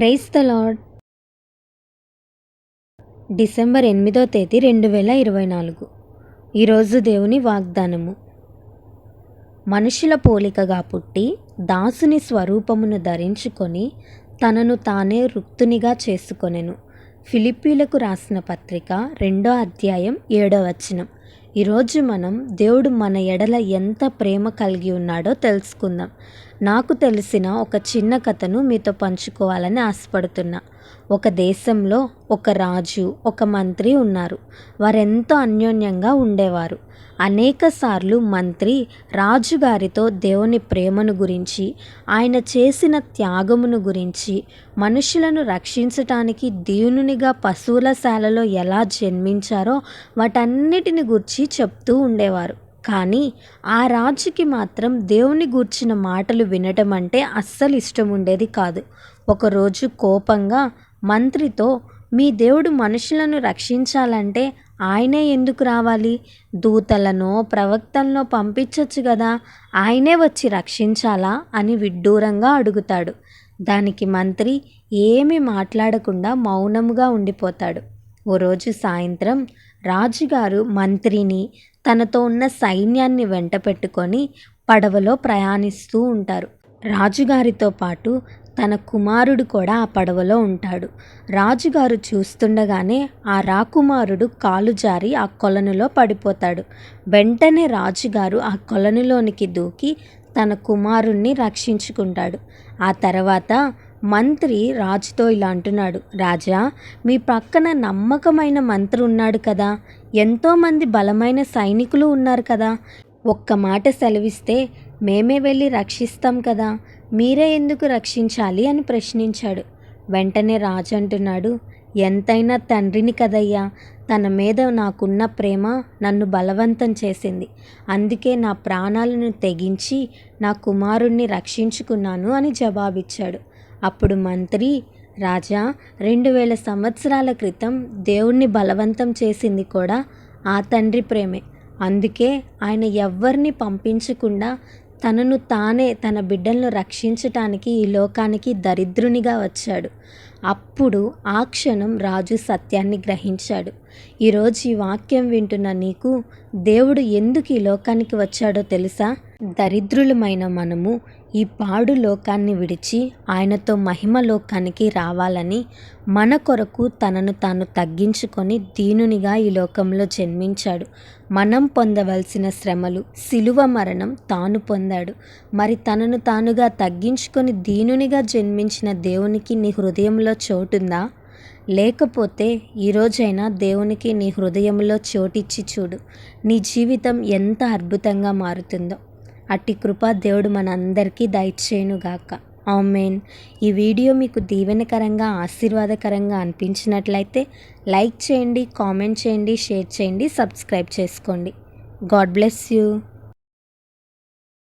Price the lord December ఎనిమిదో తేదీ రెండు వేల ఇరవై నాలుగు. ఈరోజు దేవుని వాగ్దానము. మనుషుల పోలికగా పుట్టి దాసుని స్వరూపమును ధరించుకొని తనను తానే రుక్తునిగా చేసుకొనెను. ఫిలిప్పీలకు రాసిన పత్రిక రెండో అధ్యాయం ఏడో వచనం. ఈరోజు మనం దేవుడు మన ఎడల ఎంత ప్రేమ కలిగి ఉన్నాడో తెలుసుకుందాం. నాకు తెలిసిన ఒక చిన్న కథను మీతో పంచుకోవాలని ఆశపడుతున్నా. ఒక దేశంలో ఒక రాజు ఒక మంత్రి ఉన్నారు. వారెంతో అన్యోన్యంగా ఉండేవారు. అనేకసార్లు మంత్రి రాజుగారితో దేవుని ప్రేమను గురించి ఆయన చేసిన త్యాగమును గురించి మనుషులను రక్షించటానికి దీనునిగా పశువుల శాలలో ఎలా జన్మించారో వాటన్నిటిని గురించి చెప్తూ ఉండేవారు. కానీ ఆ రాజుకి మాత్రం దేవుని గూర్చిన మాటలు వినటం అంటే అస్సలు ఇష్టం ఉండేది కాదు. ఒకరోజు కోపంగా మంత్రితో మీ దేవుడు మనుషులను రక్షించాలంటే ఆయనే ఎందుకు రావాలి? దూతలనో ప్రవక్తలనో పంపించవచ్చు కదా ఆయనే వచ్చి రక్షించాలా? అని విడ్డూరంగా అడుగుతాడు. దానికి మంత్రి ఏమీ మాట్లాడకుండా మౌనముగా ఉండిపోతాడు. ఓ రోజు సాయంత్రం రాజుగారు మంత్రిని తనతో ఉన్న సైన్యాన్ని వెంట పెట్టుకొని పడవలో ప్రయాణిస్తూ ఉంటారు. రాజుగారితో పాటు తన కుమారుడు కూడా ఆ పడవలో ఉంటాడు. రాజుగారు చూస్తుండగానే ఆ రాకుమారుడు కాలు జారి ఆ కొలనులో పడిపోతాడు. వెంటనే రాజుగారు ఆ కొలనులోనికి దూకి తన కుమారుణ్ణి రక్షించుకుంటాడు. ఆ తర్వాత మంత్రి రాజుతో ఇలా అంటున్నాడు. రాజా మీ పక్కన నమ్మకమైన మంత్రి ఉన్నాడు కదా. ఎంతోమంది బలమైన సైనికులు ఉన్నారు కదా. ఒక్క మాట సెలవిస్తే మేమే వెళ్ళి రక్షిస్తాం కదా. మీరే ఎందుకు రక్షించాలి? అని ప్రశ్నించాడు. వెంటనే రాజు అంటున్నాడు ఎంతైనా తండ్రిని కదయ్యా. తన మీద నాకున్న ప్రేమ నన్ను బలవంతం చేసింది. అందుకే నా ప్రాణాలను తెగించి నా కుమారుణ్ణి రక్షించుకున్నాను అని జవాబిచ్చాడు. అప్పుడు మంత్రి రాజా రెండు వేల సంవత్సరాల క్రితం దేవుణ్ణి బలవంతం చేసింది కూడా ఆ తండ్రి ప్రేమే. అందుకే ఆయన ఎవ్వరిని పంపించకుండా తనను తానే తన బిడ్డలను రక్షించటానికి ఈ లోకానికి దరిద్రునిగా వచ్చాడు. అప్పుడు ఆ క్షణం రాజు సత్యాన్ని గ్రహించాడు. ఈరోజు ఈ వాక్యం వింటున్న నీకు దేవుడు ఎందుకు ఈ లోకానికి వచ్చాడో తెలుసా? దరిద్రులమైన మనము ఈ పాడు లోకాన్ని విడిచి ఆయనతో మహిమ లోకానికి రావాలని మన కొరకు తనను తాను తగ్గించుకొని దీనునిగా ఈ లోకంలో జన్మించాడు. మనం పొందవలసిన శ్రమలు సిలువ మరణం తాను పొందాడు. మరి తనను తానుగా తగ్గించుకొని దీనునిగా జన్మించిన దేవునికి నీ హృదయంలో చోటుందా? లేకపోతే ఈరోజైనా దేవునికి నీ హృదయంలో చోటిచ్చి చూడు. నీ జీవితం ఎంత అద్భుతంగా మారుతుందో. అట్టి కృప దేవుడు మనందరికీ దయచేయునుగాక. ఆమెన్. ఈ వీడియో మీకు దీవెనకరంగా ఆశీర్వాదకరంగా అనిపించినట్లయితే లైక్ చేయండి కామెంట్ చేయండి షేర్ చేయండి సబ్స్క్రైబ్ చేసుకోండి. God bless you.